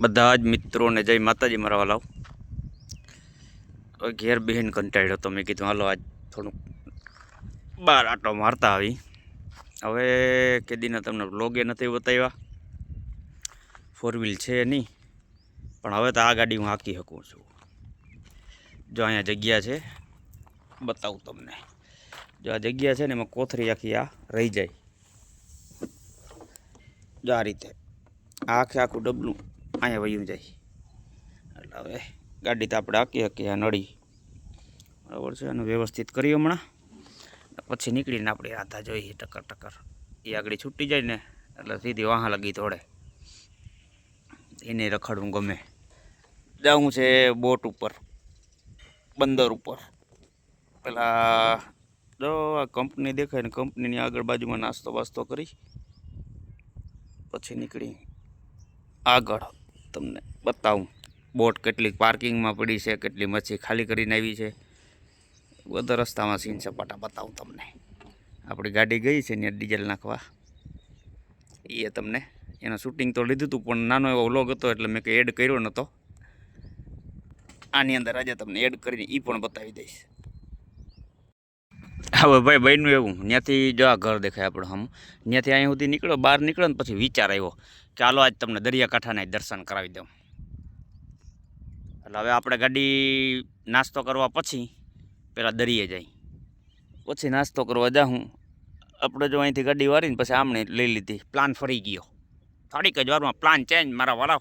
બધા જ મિત્રોને જય માતાજી મારા વાલાવ ઘેર બહેન કંટાળ્યો તો મેં કીધું, હાલો, આજ થોડુંક બાર આટો મારતા આવી. હવે કેદીના તમને બ્લોગે નથી બતાવ્યા. ફોર વ્હીલ છે નહીં, પણ હવે તો આ ગાડી હું હાંકી શકું છું. જો અહીંયા જગ્યા છે, બતાવું તમને. જો આ જગ્યા છે ને, એમાં કોથરી આખી આ રહી જાય. જો આ રીતે આખે આખું ડબલું અહીંયા વયું જાય. એટલે હવે ગાડી તો આપણે આકી શકીએ આ નળી. બરાબર છે અને વ્યવસ્થિત કરી હમણાં. પછી નીકળીને આપણે આધા જોઈએ ટકર ટકર એ આગળ છૂટી જાય ને, એટલે સીધી વાહ લગી તોડે એને રખડવું ગમે. જવું છે બોટ ઉપર, બંદર ઉપર. પેલા જો આ કંપની દેખાય ને, કંપનીની આગળ બાજુમાં નાસ્તો બાસ્તો કરી. પછી નીકળી આગળ. તમને બતાવું. બોટ કેટલી પાર્કિંગમાં પડી છે, કેટલી મચ્છી ખાલી કરીને આવી છે. બધા રસ્તામાં સીન સપાટા બતાવું તમને. આપણી ગાડી ગઈ છે ને ડીઝલ નાખવા. એ તમને એનું શૂટિંગ તો લીધું હતું પણ નાનો એવો વ્લોગ હતો એટલે મેં કંઈ એડ કર્યો નહોતો. આની અંદર આજે તમને એડ કરીને એ પણ બતાવી દઈશ. હવે ભાઈ ભાઈનું એવું. ત્યાંથી જો આ ઘર દેખાય આપણે હમ ત્યાંથી અહીંયા સુધી નીકળ્યો બહાર નીકળ્યો ને પછી વિચાર આવ્યો. હાલો આજ તમને દરિયાકાંઠાના દર્શન કરાવી દઉં. એટલે હવે આપણે ગાડી નાસ્તો કરવા પછી પહેલાં દરિયે જાય પછી નાસ્તો કરવા જાઉં આપણે જો અહીંથી ગાડી વાળીને પછી આમણે લઈ લીધી. પ્લાન ફરી ગયો. થોડીક જ વારમાં પ્લાન ચેન્જ મારા વાળા.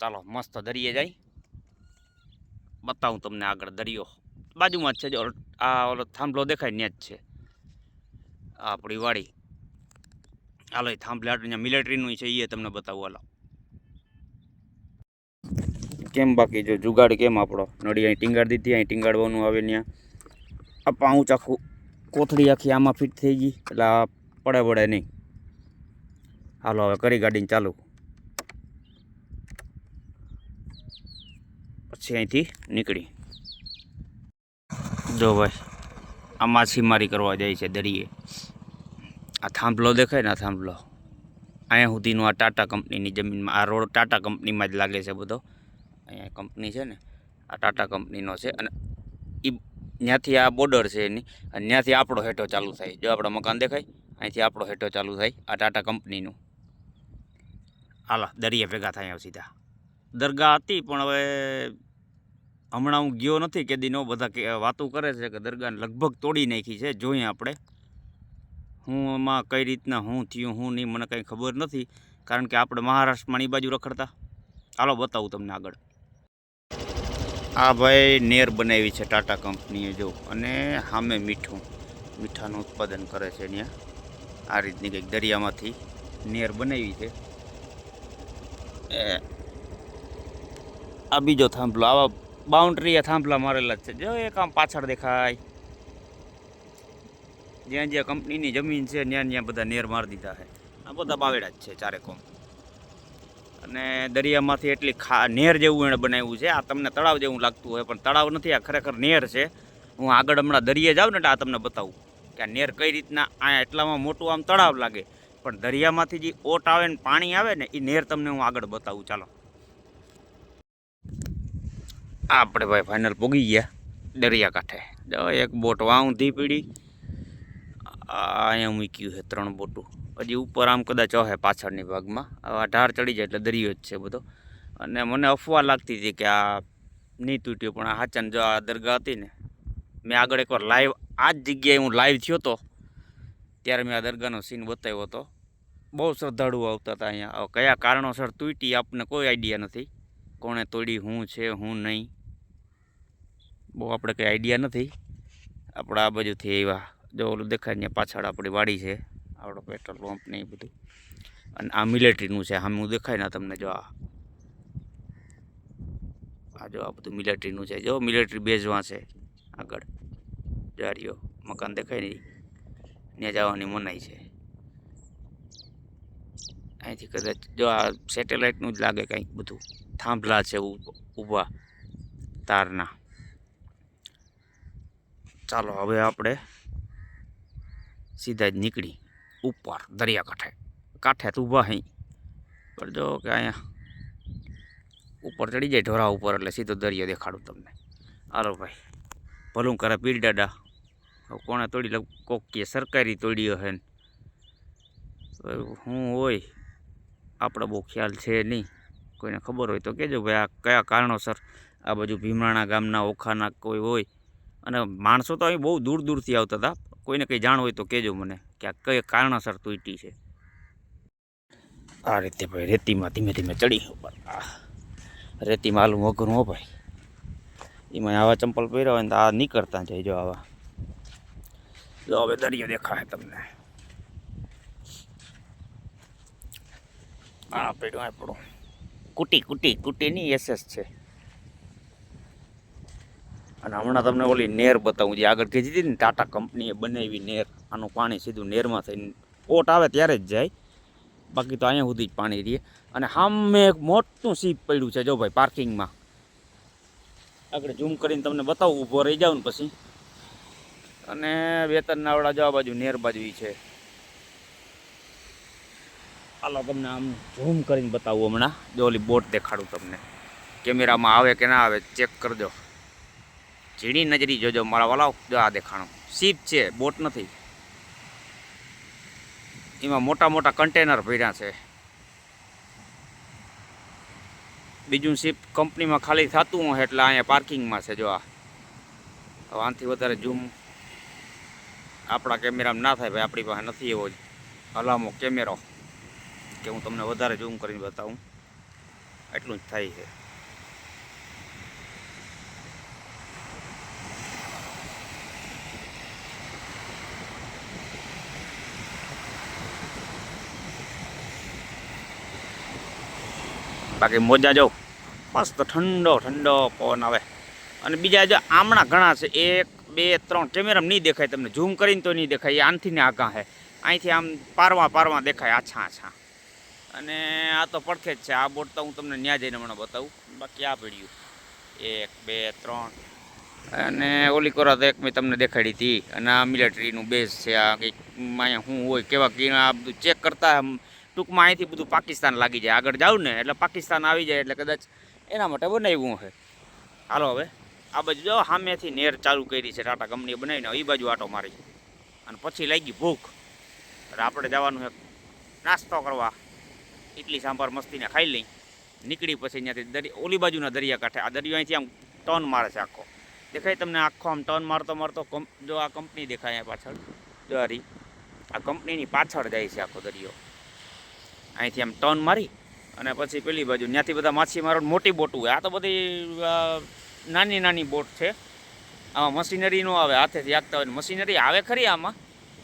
ચાલો, મસ્ત દરિયે જાય બતાવું તમને આગળ દરિયો. બાજુમાં જ છે જો, આ ઓલો થાંભલો દેખાય ત્યાં જ છે. આપણી વાડી. હાલો, એ થાંભલે અહીંયા મિલિટરીનું છે એ તમને બતાવું, હાલો. કેમ બાકી જો, જુગાડ કેમ આપણો? નડી અહીં ટીંગાડ દીધી, અહીં ટીંગાડવાનું આવે ત્યાં આ પાઉચ આખું કોથળી આખી આમાં ફિટ થઈ ગઈ, એટલે આ પડે પડે નહીં. હાલો, હવે કરી ગાડીને ચાલુ. પછી અહીંથી નીકળી. જો ભાઈ, આ માછીમારી કરવા જાય છે દરિયે. આ થાંભલો દેખાય ને, આ થાંભલો. અહીંયા સુધીનું આ ટાટા કંપનીની જમીનમાં, આ રોડ ટાટા કંપનીમાં જ લાગે છે બધો. અહીંયા કંપની છે ને, આ ટાટા કંપનીનો છે. અને એ ત્યાંથી આ બોર્ડર છે એની, અને ત્યાંથી આપણો હેઠો ચાલુ થાય. જો આપણો મકાન દેખાય, અહીંથી આપણો હેઠો ચાલુ થાય, આ ટાટા કંપનીનું. હાલા, દરિયા ભેગા થાય સીધા. દરગાહ હતી, પણ હવે હમણાં હું ગયો નથી કે દીનો બધા વાતો કરે છે કે દરગાહને લગભગ તોડી નાખી છે, જોઈએ આપણે. હું એમાં કઈ રીતના હું થયું, હું નહીં, મને કંઈ ખબર નથી. કારણ કે આપણે મહારાષ્ટ્રમાં એ બાજુ રખડતા. ચાલો બતાવું તમને આગળ. આ ભાઈ નેર બનાવી છે ટાટા કંપનીએ, જો. અને સામે મીઠું. મીઠાનું ઉત્પાદન કરે છે ત્યાં. આ રીતની કંઈક દરિયામાંથી નેર બનાવી છે. એ, આ બીજો થાંભલો. આવા બાઉન્ડ્રી થાંભલા મારેલા છે. જો એક આમ પાછળ દેખાય. જ્યાં જ્યાં કંપનીની જમીન છે, ત્યાં ત્યાં બધા નેર મારી દીધા છે. આ બધા બાવેડા જ છે ચારે કોમ. અને દરિયામાંથી એટલી ખા, નેર જેવું એણે બનાવ્યું છે. આ તમને તળાવ જેવું લાગતું હોય, પણ તળાવ નથી, આ ખરેખર નેર છે. હું આગળ હમણાં દરિયે જાઉં ને એટલે આ તમને બતાવું કે આ નેર કઈ રીતના, આ એટલામાં મોટું આમ તળાવ લાગે. પણ દરિયામાંથી જે ઓટ આવે ને પાણી આવે ને એ નેર તમને હું આગળ બતાવું. ચાલો. આપણે ભાઈ ફાઇનલ પોગી ગયા દરિયાકાંઠે કાંઠે. એક બોટ વાઉંધી પીડી. આ અહીંયા મૂક્યું છે ત્રણ બોટું. હજી ઉપર આમ કદાચ હે પાછળની ભાગમાં. આ ઢાર ચડી જાય એટલે દરિયો જ છે બધો. અને મને અફવા લાગતી હતી કે આ નહીં તૂટ્યું, પણ આ જો આ દરગાહ હતી ને, મેં આગળ એકવાર લાઈવ આ જ જગ્યાએ હું લાઈવ થયો હતો ત્યારે મેં આ દરગાહનો સીન બતાવ્યો હતો. બહુ શ્રદ્ધાળુઓ આવતા હતા અહીંયા. કયા કારણોસર તૂટી આપણને કોઈ આઈડિયા નથી. કોણે તોડી, હું છે, હું નહીં. બહુ આપણે કંઈ આઈડિયા નથી. આપણે આ બાજુથી આવ્યા. જો ઓલું દેખાય ને પાછળ આપણી વાડી છે આપણો પેટ્રોલ પંપ ને એ બધું. અને આ મિલિટરીનું છે હું દેખાય ને તમને જો આ. જો આ બધું મિલિટરીનું છે, જો મિલિટરી બેઝમાં છે, આગળ. જારીઓ, મકાન દેખાય નહીં ત્યાં જવાની મનાઈ છે. અહીંથી કદાચ જો આ સેટેલાઇટનું જ લાગે કંઈક બધું. થાંભલા છે ઊભા, તારના. ચાલો હવે આપણે સીધા જ નીકળી ઉપર દરિયા કાંઠે. તો ઊભા હઈ પણ જો કે અહીંયા ઉપર ચડી જાય ઢોરા ઉપર એટલે સીધો દરિયો દેખાડું તમને. હાલો ભાઈ, ભલું કરે પીર દાડા હવે કોણે તોડી કોક કે સરકારી તોડી હે હું હોય, આપણે બહુ ખ્યાલ છે નહીં. કોઈને ખબર હોય તો કહેજો ભાઈ, આ કયા કારણોસર આ બાજુ ભીમરાણા ગામના ઓખાના કોઈ હોય. અને માણસો તો અહીં બહુ દૂર દૂરથી આવતા હતા. કોઈને કંઈ જાણ હોય તો કહેજો મને કે આ કઈ કારણોસર તૂટી છે. આ રીતે ભાઈ રેતીમાં ધીમે ધીમે ચડી રેતીમાં આલું મોઘરું હો ભાઈ. એમાં આવા ચંપલ પહેર્યા હોય ને તો આ નીકળતા જાય જો આવા. જો હવે દરિયો દેખાય તમને. આ પડ્યું આપણું કુટી કુટી, કુટીની એસએસ છે. અને હમણાં તમને ઓલી નેર બતાવું, જે આગળ કીધી હતી ને ટાટા કંપનીએ બનાવી નેર, આનું પાણી સીધું નેરમાં થઈને ઓટ આવે ત્યારે જ જાય. બાકી તો અહીંયા સુધી જ પાણી રહીએ અને સામે એક મોટું સીપ પડ્યું છે, જો ભાઈ પાર્કિંગમાં આગળ ઝૂમ કરીને તમને બતાવું, ઊભો રહી જાવ ને પછી. અને બે ત્રણ નાવડા જવા બાજુ નેર બાજુ છે. હાલો, તમને આમ ઝૂમ કરીને બતાવું હમણાં. જો ઓલી બોટ દેખાડું તમને. કેમેરામાં આવે કે ના આવે ચેક કરજો ઝીણી નજરી જોજો, મારા વાલાઓ, જો આ દેખાણો. સીપ છે, બોટ નથી. એમાં મોટા મોટા કન્ટેનર ભર્યા છે. બીજું શિપ કંપનીમાં ખાલી થતું હોય એટલે અહીંયા પાર્કિંગમાં છે, જો હવે આનાથી વધારે ઝૂમ આપણા કેમેરામાં ના થાય ભાઈ, આપણી પાસે નથી એવો જ હલામો કેમેરો. કે હું તમને વધારે ઝૂમ કરીને બતાવું. એટલું જ થાય છે. બાકી મોજા જો મસ્ત ઠંડો ઠંડો પવન આવે. અને બીજા જો આમણા ઘણા છે, એક, બે, ત્રણ કેમેરામાં નહીં દેખાય તમને. ઝૂમ કરીને તો નહીં દેખાય આનથી ને આગા છે અહીંથી આમ પારવા પારવા દેખાય, આછા આછા. અને આ તો પડખે જ છે, આ બોટ તો હું તમને ન્યા જઈને હમણાં બતાવું. બાકી આ પડ્યું એક, બે, ત્રણ. અને ઓલી કોરા તો એક મેં તમને દેખાડી હતી. અને આ મિલિટરીનું બેઝ છે, આ કંઈક અહીંયા શું હોય, કેવા આ બધું ચેક કરતા ટૂંકમાં અહીંથી બધું પાકિસ્તાન લાગી જાય. આગળ જાવ ને એટલે પાકિસ્તાન આવી જાય એટલે કદાચ એના માટે બનાવ્યું છે હાલો હવે, આ બાજુ જો સામેથી નેર ચાલુ કરી છે ટાટા કંપનીએ બનાવીને. એ બાજુ આટો મારી. અને પછી લાગી ભૂખ. એટલે આપણે જવાનું છે નાસ્તો કરવા. ઇડલી સાંભાર મસ્તીને ખાઈ લઈ. નીકળી પછી અહીંયાથી દરિયા ઓલી બાજુના દરિયા કાંઠે. આ દરિયો અહીંથી આમ ટર્ન મારે છે આખો. દેખાય તમને આખો આમ ટર્ન મારતો મારતો જો આ કંપની દેખાય અહીંયા પાછળ. જો આ કંપનીની પાછળ જાય છે આખો દરિયો. અહીંથી આમ ટર્ન મારી અને પછી પેલી બાજુ, ત્યાંથી બધા માછીમારો મોટી બોટ હોય. આ તો બધી નાની નાની બોટ છે. આમાં મશીનરી ન આવે, હાથેથી હાંકતા હોય. મશીનરી આવે ખરી આમાં.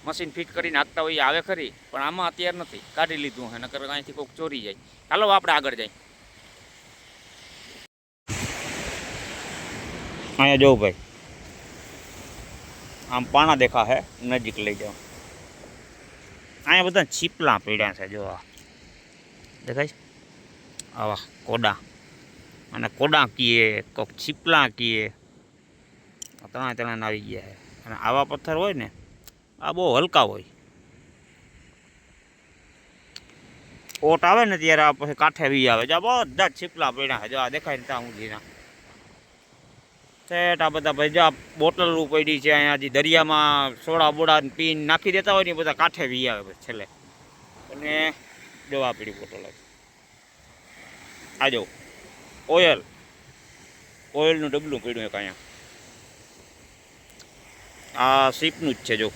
મશીન ફિટ કરીને હાંકતા હોય આવે ખરી, પણ આમાં અત્યારે નથી. કાઢી લીધું હે, નકર અહીંથી કોઈક ચોરી જાય. ચાલો આપણે આગળ જાય અહીંયા જોઉં ભાઈ, આમ પાણા દેખા હે, નજીક લઈ જાઓ. અહીંયા બધા છીપલા પીડ્યા છે, જો આ. દેખાય આવા કોડા. અને કોડા કીએ, કોક છીપલા કીએ. ત્રણે ત્રણ આવી ગયા છે. અને આવા પથ્થર હોય ને, આ બહુ હલકા હોય. ઓટ આવે ને ત્યારે આ પછી કાંઠે વી આવે. જો બધા છીપલા પડ્યા જો આ દેખાય ને ત્યાં સુધીના સેટ આ બધા ભાઈ જો આ બોટલ પડી છે અહીંયા દરિયામાં સોડા બોડા પીન નાખી દેતા હોય ને બધા કાંઠે વી આવે છેલ્લે. અને દવા પીડી બોટલ આ જો ઓઇલ ઓઇલનું ડબલું પડ્યું એક અહીંયા. આ શીપનું જ છે જો,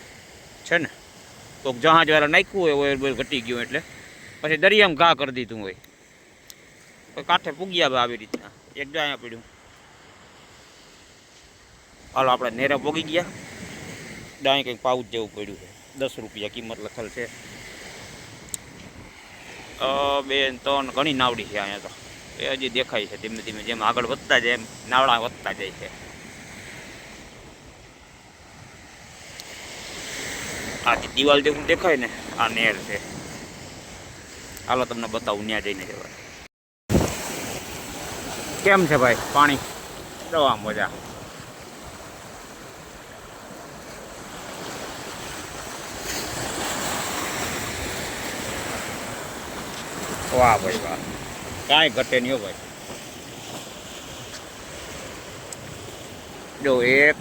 છે ને? કોઈક જહાજ વાળા નાખ્યું હોય ઓઇલ બોઇલ ઘટી ગયું એટલે. પછી દરિયામાં ઘા કરી દીધું હોય. કાંઠે પૂગ્યા બા આવી રીતના. એક જો અહીંયા પડ્યું. હાલો, આપણે નેરા પોગી ગયા. ડાય કંઈક પાઉચ જેવું પડ્યું છે. દસ રૂપિયા કિંમત લખેલ છે. બે ત્રણ ઘણી નાવડી છે અહીંયા તો. એ હજી દેખાય છે ધીમે ધીમે. જેમ આગળ વધતા જાય એમ નાવડા વધતા જાય છે. આ દિવાલ જેવું દેખાય ને, આ નેર છે. હાલો તમને બતાવું ત્યાં જઈને જવાય કેમ છે ભાઈ? પાણી? જવા મજા? વાહ ભાઈ વાહ. કાંઈ ઘટે નહીં ભાઈ. જો એક,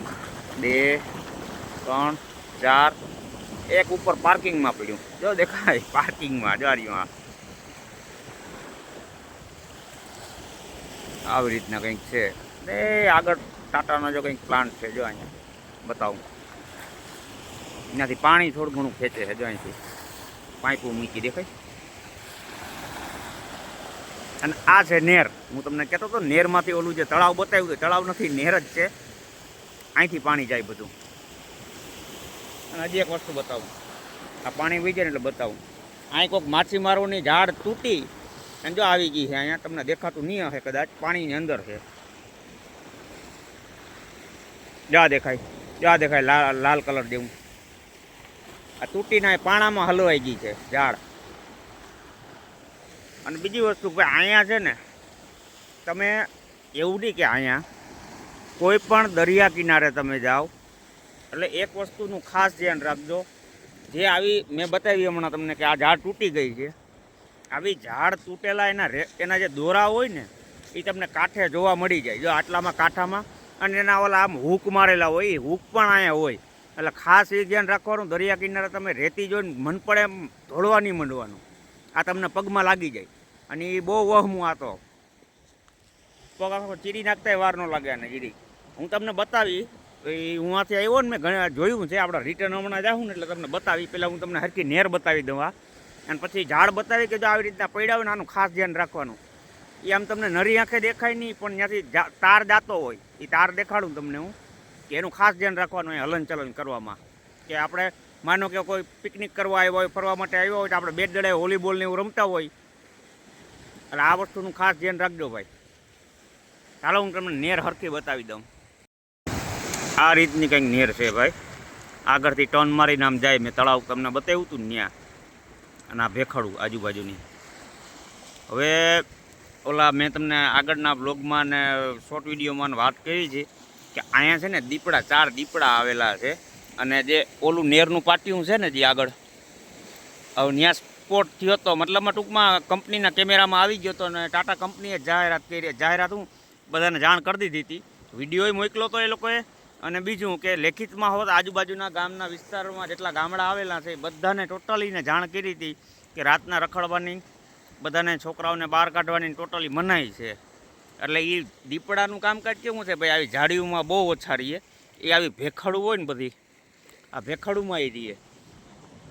બે, ત્રણ, ચાર, એક ઉપર પાર્કિંગમાં પડ્યું. જો દેખાય, પાર્કિંગમાં જાળીમાં આવી રીતના કંઈક છે. ને આગળ ટાટાનો જો કંઈક પ્લાન્ટ છે, જો અહીંયા. બતાવું. એનાથી પાણી થોડું ઘણું ખેંચે છે, જો અહીંથી. પાઇપું મૂકી દેખાય. અને આ છે નેર. હું તમને કહેતો હતો, નેરમાંથી ઓલું જે તળાવ બતાવ્યું હતું તળાવ નથી, નેર જ છે. અહીંથી પાણી જાય બધું. અને હજી એક વસ્તુ બતાવું. આ પાણી વહી એટલે બતાવું. અહીં કોઈક માછીમારોની ઝાડ તૂટી અને જો આવી ગઈ છે, અહીંયા તમને દેખાતું નહીં હશે કદાચ, પાણીની અંદર છે. જા દેખાય જા દેખાય, લાલ લાલ કલર જેવું. આ તૂટીને પાણામાં હલવાઈ ગઈ છે ઝાડ. અને બીજી વસ્તુ કે અહીંયા છે ને, તમે એવું નહીં કે અહીંયા, કોઈ પણ દરિયા કિનારે તમે જાઓ, એટલે એક વસ્તુનું ખાસ ધ્યાન રાખજો. જે આવી, મેં બતાવી હમણાં તમને કે આ ઝાડ તૂટી ગઈ છે. આવી ઝાડ તૂટેલા એના એના જે દોરા હોય ને, એ તમને કાંઠે જોવા મળી જાય. જો આટલામાં કાંઠામાં, અને એના ઓલા આમ હૂક મારેલા હોય, એ હૂક પણ અહીંયા હોય. એટલે ખાસ એ ધ્યાન રાખવાનું, દરિયા કિનારે તમે રેતી જોઈને મન પડે એમ ધોળવા નહીં માંડવાનું. આ તમને પગમાં લાગી જાય. અને એ બહુ વહમું આ તો. પગ આખો ચીરી નાખતાય વાર ન લાગે અને ચીરી. હું તમને બતાવી હું આથી આવ્યો ને મેં ઘણા જોયું છે, આપણે રિટર્ન હમણાં જાઉં ને એટલે તમને બતાવી. પહેલાં હું તમને હરકી નેર બતાવી દઉં આ અને પછી ઝાડ બતાવી કે જો આવી રીતના પડ્યા હોય ને આનું ખાસ ધ્યાન રાખવાનું. એ આમ તમને નરી આંખે દેખાય નહીં, પણ ત્યાંથી તાર જાતો હોય. એ તાર દેખાડું તમને હું, કે એનું ખાસ ધ્યાન રાખવાનું, એ હલનચલન કરવામાં. કે આપણે માનો કે કોઈ પિકનિક કરવા આવ્યો હોય, ફરવા માટે આવ્યો હોય તો આપણે બેટ દડાએ વોલીબોલ ને એવું રમતા હોય. એટલે આ વસ્તુનું ખાસ ધ્યાન રાખજો ભાઈ. ચાલો હું તમને નેર હરખી બતાવી દઉં. આ રીતની કંઈક નેર છે ભાઈ. આગળથી ટર્ન મારીને આમ જાય, મેં તળાવ તમને બતાવ્યું હતું ને ત્યાં. અને આ ભેખડું આજુબાજુની. હવે ઓલા મેં તમને આગળના બ્લોગમાં ને શોર્ટ વિડીયોમાં વાત કરી છે કે અહીંયા છે ને દીપડા, ચાર દીપડા આવેલા છે. અને જે ઓલું નેરનું પાટિયું છે ને જે આગળ, હવે ત્યાં સ્પોટ થયો હતો મતલબમાં ટૂંકમાં કંપનીના કેમેરામાં આવી ગયો હતો અને ટાટા કંપનીએ જાહેરાત કરી, જાહેરાત હું બધાને જાણ કરી દીધી હતી. વિડીયોય મોકલો હતો એ લોકોએ અને બીજું કે લેખિતમાં હોત, આજુબાજુના ગામના વિસ્તારમાં જેટલા ગામડા આવેલા છે બધાને ટોટલીને જાણ કરી હતી કે રાતના રખડવાની, બધાને છોકરાઓને બહાર કાઢવાની ટોટલી મનાઈ છે. એટલે એ દીપડાનું કામકાજ કેવું છે? ભાઈ, આવી ઝાડીઓમાં બહુ ઓછા રહીએ. એ આવી ભેખડું હોય ને બધી. આ ભેખડુંમાં એ રહીએ.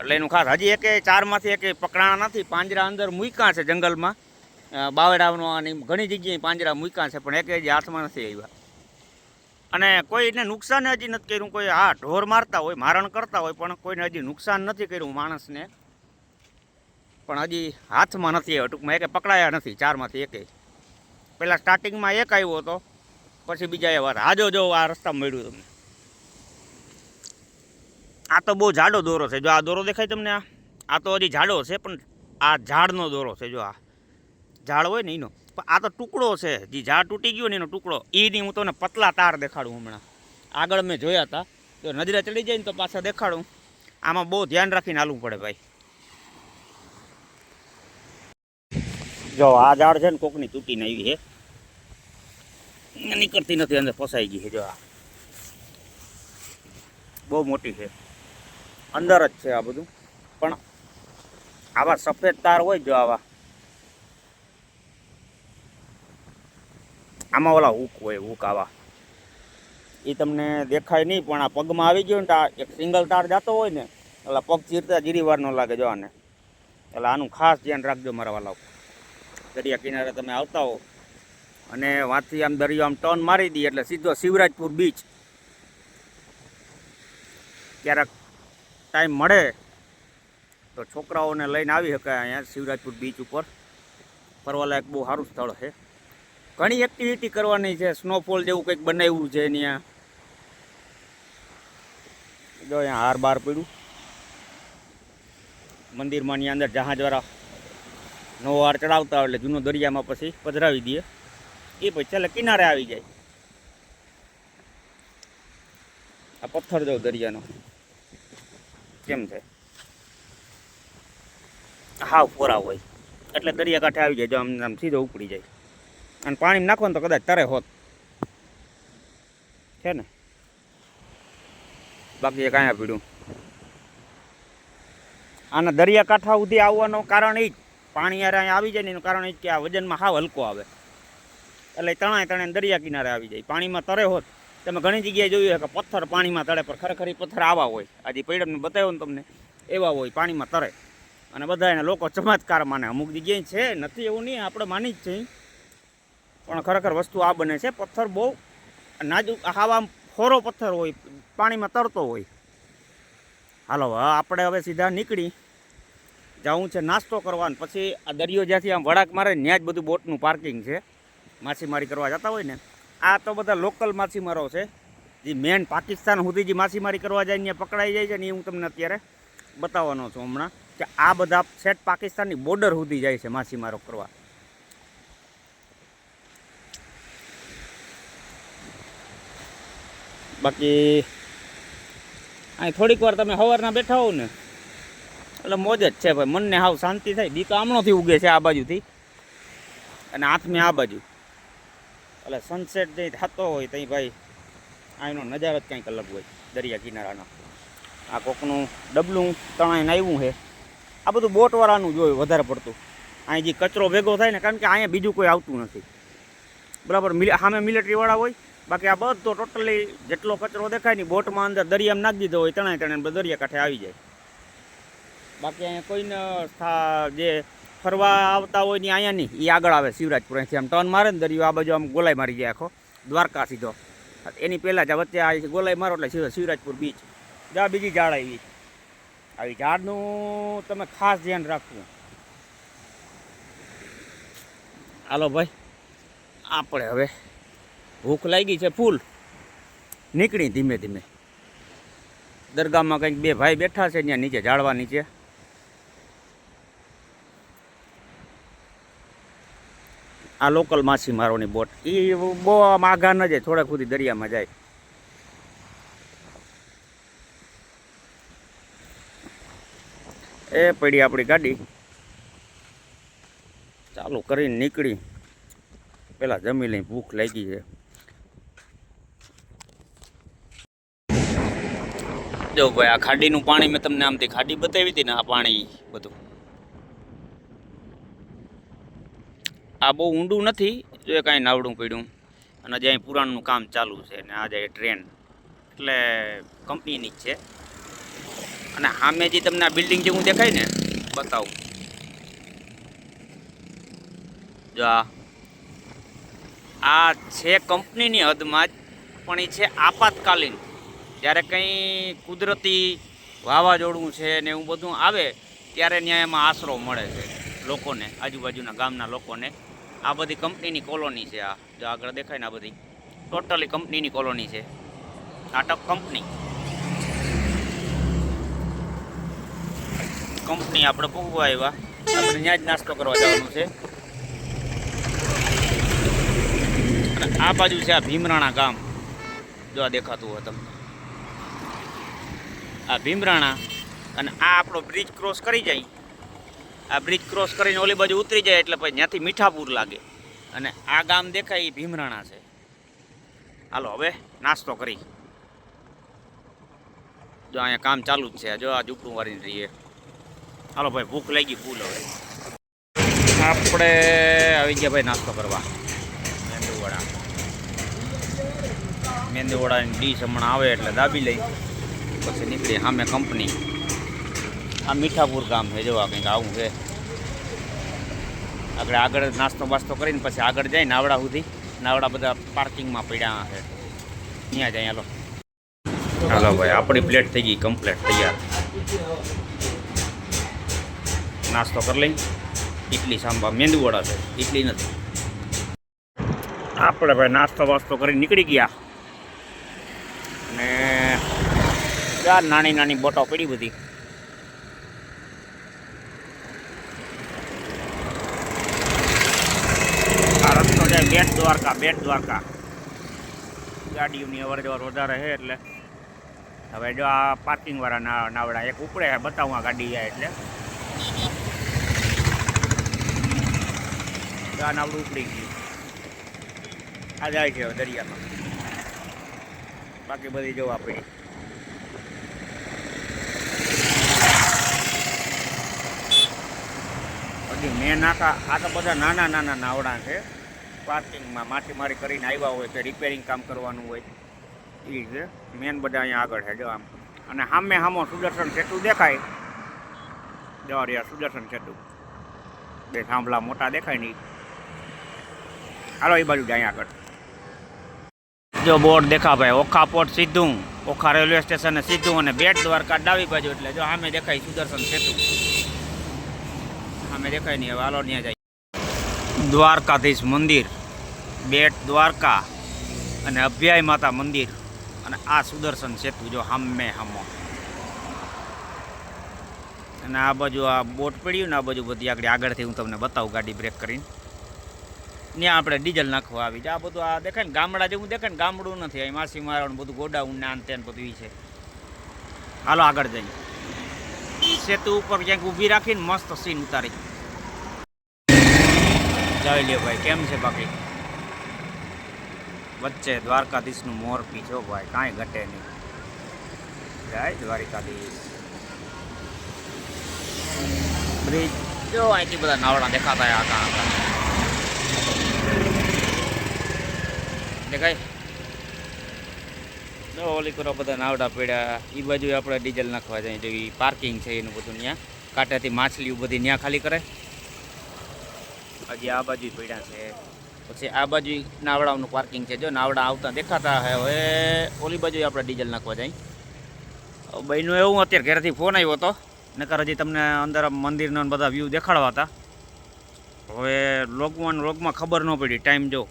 એટલે એનું ખાસ હજી એકે ચારમાંથી એકે પકડાણા નથી પાંજરા અંદર મૂક્યા છે જંગલમાં. અ, બાવડાનો અને ઘણી જગ્યાએ પાંજરા મૂક્યા છે પણ એકે હજી હાથમાં નથી આવ્યા. અને કોઈને નુકસાન હજી નથી કર્યું કોઈ હા ઢોર મારતા હોય મારણ કરતા હોય પણ કોઈને હજી નુકસાન નથી કર્યું માણસને. પણ હજી હાથમાં નથી આવ્યો ટૂંકમાં એકે પકડાયા નથી ચારમાંથી એકે. પહેલાં સ્ટાર્ટિંગમાં એક આવ્યો હતો પછી બીજા એવા હાજો જો આ રસ્તા મળ્યું તમને. આ તો બહુ જાડો દોરો છે. જો આ દોરો દેખાય તમને આ? આ તો હજી જાડો છે, પણ આ ઝાડનો દોરો છે, જો આ. ઝાડ હોય ને એનો. પણ આ તો ટુકડો છે. જે ઝાડ તૂટી ગયો ને એનો ટુકડો. એની હું તમને પતલા તાર દેખાડું હમણાં. આગળ મેં જોયા હતા જો નજરે ચડી જાય ને તો પાછા દેખાડું. આમાં બહુ ધ્યાન રાખીને હાલવું પડે ભાઈ. જો આ ઝાડ છે ને કોકની તૂટીને આવી છે. નીકળતી નથી અંદર ફસાઈ ગઈ છે, જો આ. બહુ મોટી છે. અંદર જ છે આ બધું. પણ આવા સફેદ તાર હોય જો આવા. આમાં ઓલા હુક હોય, હૂક આવા. એ તમને દેખાય નહીં, પણ આ પગમાં આવી ગયો ને તો આ એક સિંગલ તાર જતો હોય ને, એટલે પગ ચીરતા જીરી ન લાગે જો એટલે આનું ખાસ ધ્યાન રાખજો મારા વાલાઓ દરિયા કિનારે તમે આવતા હો. અને વાંચી આમ દરિયો આમ ટર્ન મારી દઈએ એટલે સીધો શિવરાજપુર બીચ ક્યારેક ટાઈમ મળે, તો છોકરાઓને લઈને આવી શકાય અહીંયા શિવરાજપુર બીચ ઉપર. ફરવાલાયક બહુ સારું સ્થળ છે. ઘણી એક્ટિવિટી કરવાની છે સ્નોફોલ જેવું કંઈક બનાવ્યું છે ત્યાં. જો અહીંયા હાર બાર પડ્યું. મંદિરમાં ની અંદર જહાજવાળા નવો હાર ચડાવતા એટલે જૂનો દરિયામાં પછી પધરાવી દઈએ એ પછી છેલ્લે કિનારે આવી જાય. આ પથ્થર જો દરિયાનો. કેમ છે? હાવ ફોરા હોય. એટલે દરિયા કાંઠે આવી જાય, જો આમ આમ સીધો ઉપડી જાય. અને પાણી નાખો ને તો કદાચ તરે હોત. છે ને? બાકી એ કાંઈ પીડ્યું આના દરિયાકાંઠા સુધી આવવાનું કારણ એ જ. પાણી યાર અહીંયા આવી જાય ને એનું કારણ એ જ કે આ વજનમાં હાવ હલકો આવે. એટલે તણાય તણે દરિયા કિનારે આવી જાય. પાણીમાં તરે હોત. તમે ઘણી જગ્યાએ જોયું કે પથ્થર પાણીમાં તળે, પણ ખરેખર એ પથ્થર આવા હોય. આજે પૈડમને બતાવ્યો ને તમને, એવા હોય પાણીમાં તરે અને બધા એને લોકો ચમત્કાર માને અમુક જગ્યાએ છે, નથી એવું નહીં, આપણે માની જ છીએ પણ ખરેખર વસ્તુ આ બને છે, પથ્થર બહુ નાજુક હાવા ફોરો પથ્થર હોય, પાણીમાં તરતો હોય. હાલો આપણે હવે સીધા નીકળી. જવું છે નાસ્તો કરવાનો, પછી આ દરિયો જ્યાંથી આમ વળાક મારે ત્યાં જ બધું બોટનું પાર્કિંગ છે. માછીમારી કરવા જતા હોય ને. આ તો બધા લોકલ માછીમારો છે. જે મેન પાકિસ્તાન સુધી જે માછીમારી કરવા જાય ત્યાં પકડાઈ જાય છે ને એ હું તમને અત્યારે બતાવવાનો છું હમણાં કે આ બધા સેટ પાકિસ્તાનની બોર્ડર સુધી જાય છે માછીમારો કરવા. બાકી અહીં થોડીક વાર તમે સવારના બેઠા હોવ ને, એટલે મોજ જ છે ભાઈ. મનને હાવ શાંતિ થાય. બી તો આમણોથી ઉગે છે આ બાજુથી. અને હાથમાં આ બાજુ. એટલે સનસેટ જે થતો હોય ત્યાં ભાઈ આનો નજારો જ કંઈક અલગ હોય, દરિયા કિનારાનો. આ કોકનું ડબલું તણાઈને આવ્યું છે. આ બધું બોટવાળાનું જોયું વધારે પડતું. અહીં જે કચરો ભેગો થાય ને, કારણ કે અહીંયા બીજું કોઈ આવતું નથી. બરાબર સામે મિલિટરીવાળા હોય, બાકી આ બધો ટોટલી જેટલો કચરો દેખાય ને બોટમાં અંદર દરિયામાં નાખી દીધો હોય તણાય તણાય દરિયા કાંઠે આવી જાય. બાકી અહીંયા કોઈને જે ફરવા આવતા હોય ને અહીંયા નહીં. એ આગળ આવે શિવરાજપુર. અહીંયાથી આમ ટર્ન મારે ને દરિયો આ બાજુ આમ ગોલાઈ મારી જાય આખો. દ્વારકા સીધો. એની પહેલાં જ વચ્ચે આ ગોલાઈ મારો એટલે શિવરાજપુર બીચ જા બીજી ઝાડ આવી. આવી ઝાડનું તમે ખાસ ધ્યાન રાખવું હાલો ભાઈ. આપણે હવે. ભૂખ લાગી છે ફૂલ. નીકળી ધીમે ધીમે. દરગાહમાં કંઈક બે ભાઈ બેઠા છે ત્યાં નીચે ઝાડવા નીચે. આ લોકલ માછીમારોની બોટ. એ બહુ આઘા ન જાય, થોડાક સુધી દરિયામાં જાય. એ પડી આપણી ગાડી. ચાલુ કરીને નીકળી. પેલા જમી લઈ ભૂખ લાગી છે. જો ભાઈ, આ ખાડીનું પાણી મેં તમને આમથી ખાડી બતાવી હતી ને, આ પાણી બધું. આ બહુ ઊંડું નથી, જો એ કાંઈ નાવડું પડ્યું. અને જે અહીં પુરાણનું કામ ચાલુ છે ને આ જાય ટ્રેન. એટલે કંપનીની જ છે. અને સામે જે તમને આ બિલ્ડિંગ જેવું દેખાય ને, બતાવું. જો આ. છે કંપનીની હદમાં જ, પણ એ છે આપાતકાલીન. જ્યારે કંઈ કુદરતી વાવાઝોડું છે ને એવું બધું આવે, ત્યારે ત્યાં એમાં આશરો મળે છે લોકોને, આજુબાજુના ગામના લોકોને. આ બધી કંપનીની કોલોની છે આ. જો આગળ દેખાય ને આ બધી. ટોટલી કંપનીની કોલોની છે. નાટક કંપની કંપની આપણે પૂગવા આવ્યા. આપણે ત્યાં જ નાસ્તો કરવા જવાનું છે. આ બાજુ છે આ ભીમરાણા ગામ. જો આ દેખાતું હોય તમને. આ ભીમરાણા અને આ આપણો બ્રિજ ક્રોસ કરી જાય. આ બ્રિજ ક્રોસ કરીને ઓલી બાજુ ઉતરી જાય એટલે પછી ત્યાંથી મીઠાપુર લાગે. અને આ ગામ દેખાય એ ભીમરાણા છે. હાલો, હવે નાસ્તો કરી. જો અહીંયા કામ ચાલુ જ છે. જો, આ ઝૂપડું વાળીને રહીએ. હાલો ભાઈ, ભૂખ લાગી ફૂલ હવે. આપણે આવી ગયા ભાઈ નાસ્તો કરવા. મેંદુવડા. મેંદુવડાની ડીશ હમણાં આવે એટલે દાબી લઈ. પછી નીકળી સામે કંપની આ મીઠાપુર ગામ છે, જોવા કંઈક આવું છે. આગળ આગળ નાસ્તો બાસ્તો કરીને પછી આગળ જાય નાવડા સુધી. નાવડા બધા પાર્કિંગમાં પડ્યા છે. ત્યાં જાય, હાલો. હાલો ભાઈ, આપણી પ્લેટ થઈ ગઈ કમ્પ્લેટ, તૈયાર. નાસ્તો કરી લઈ. ઇડલી સાંભા મેંદુવડા છે. ઇડલી નથી. આપણે ભાઈ નાસ્તો વાસ્તો કરી નીકળી ગયા. અને નાની નાની બોટો પડી બધી. બેટ દ્વારકા બેટ દ્વારકા. ગાડીઓની અવર જવર વધારે છે એટલે. હવે જો આ પાર્કિંગવાળા નાવડા એક ઉપડે બતાવું આ ગાડી જાય એટલે. આ નાવડું ઉપડી ગયું. આ જાય છે દરિયામાં. બાકી બધી જોવા આપણે બાકી મેં નાકા આ તો બધા નાના નાના નાવડા છે. પાર્કિંગમાં માછીમારી કરીને આવ્યા હોય કે રિપેરિંગ કામ કરવાનું હોય. એ છે મેન બધા અહીંયા આગળ છે, જો આમ. અને સામે સામો સુદર્શન સેતુ દેખાય. જો રહ્યા સુદર્શન સેતુ. બે થાંભલા મોટા દેખાય નહીં હાલો એ બાજુ જાય આગળ. જો બોર્ડ દેખા ભાઈ, ઓખા પોર્ટ સીધું, ઓખા રેલવે સ્ટેશન સીધું અને બેટ દ્વારકા ડાબી બાજુ એટલે જો સામે દેખાય સુદર્શન સેતુ. સામે દેખાય નહીં હવે હાલો ત્યાં જાય. દ્વારકાધીશ મંદિર, બેટ દ્વારકા અને અભ્યાય માતા મંદિર અને આ સુદર્શન સેતુ જો હામે હામો. અને આ બાજુ આ બોટ પડ્યું ને આ બાજુ બધી આગળ આગળથી હું તમને બતાવું ગાડી બ્રેક કરીને. ત્યાં આપણે ડીઝલ નાખવા આવી. જાય આ બધું આ દેખાય ને ગામડા જેવું દેખાય ને ગામડું નથી. અહીં માસી મારવાનું બધું ગોડાઉન ને આન તેન બધું છે. હાલો આગળ જઈએ. સેતુ ઉપર ક્યાંક ઊભી રાખીને મસ્ત સીન ઉતારી. જોઈ લ્યો ભાઈ, કેમ છે બાકી? વચ્ચે દ્વારકાધીશનું મોરપી પીછો ભાઈ, કાંઈ ઘટે નહીં. જય દ્વારકાધીશ. બ્રિજ. જો અહીંથી બધા નાવડા દેખાતા આખા દેખાય જો ઓલી કરો બધા નાવડા પડ્યા. એ બાજુ આપણે ડીઝલ નાખવા જઈએ જો પાર્કિંગ છે એનું બધું ત્યાં કાંટાથી માછલીઓ બધી ત્યાં ખાલી કરે. હજી આ બાજુ પડ્યા છે. પછી આ બાજુ નાવડાઓનું પાર્કિંગ છે. જો નાવડા આવતા દેખાતા હે, હવે ઓલી બાજુ આપણે ડીઝલ નાખવા જાય. બહેનું એવું, અત્યારે ઘરેથી ફોન આવ્યો હતો નકર હજી તમને અંદર મંદિરના બધા વ્યૂ દેખાડવા હતા. હવે લોકમાં લોકમાં ખબર ન પડી. ટાઈમ જો.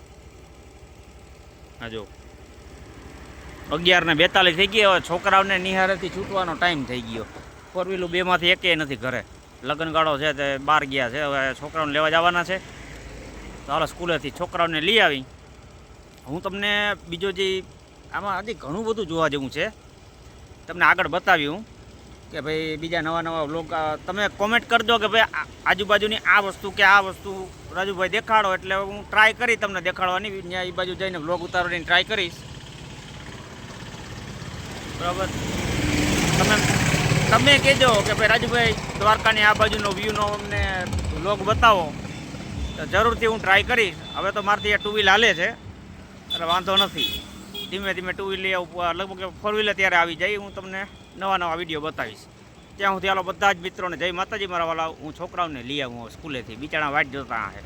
હા, જો. અગિયાર ને બેતાલીસ થઈ ગઈ. હવે છોકરાઓને નિહારેથી છૂટવાનો ટાઈમ થઈ ગયો. ફોર વ્હીલું બેમાંથી એકેય નથી ઘરે. લગ્નગાળો છે તે બહાર ગયા છે. હવે છોકરાઓને લેવા જવાના છે. તો હાલો સ્કૂલેથી છોકરાઓને લઈ આવી. હું તમને બીજો જે આમાં હજી ઘણું બધું જોવા જેવું છે. તમને આગળ બતાવ્યું કે ભાઈ બીજા નવા નવા લોક તમે કોમેન્ટ કરજો કે ભાઈ આજુબાજુની આ વસ્તુ કે આ વસ્તુ રાજુભાઈ દેખાડો એટલે હું ટ્રાય કરી તમને દેખાડવાની. ત્યાં એ બાજુ જઈને બ્લોગ ઉતારવાની ટ્રાય કરીશ. બરાબર? તમે તમે કહેજો કે ભાઈ રાજુભાઈ દ્વારકાની આ બાજુનો વ્યૂનો અમને લોગ બતાવો, તો જરૂરથી હું ટ્રાય કરીશ. હવે તો મારથી ટુ વ્હીલ હાલે છે, એટલે વાંધો નથી. ધીમે ધીમે ટુ વ્હીલ લગભગ ફોર વ્હીલર ત્યારે આવી જાય. હું તમને નવા નવા વીડિયો બતાવીશ. ત્યાં સુધી હાલો બધા જ મિત્રોને જય માતાજી, મારા વાલા હું છોકરાઓને લઈ આવું સ્કૂલેથી. બિચારા વાટ જોતા હે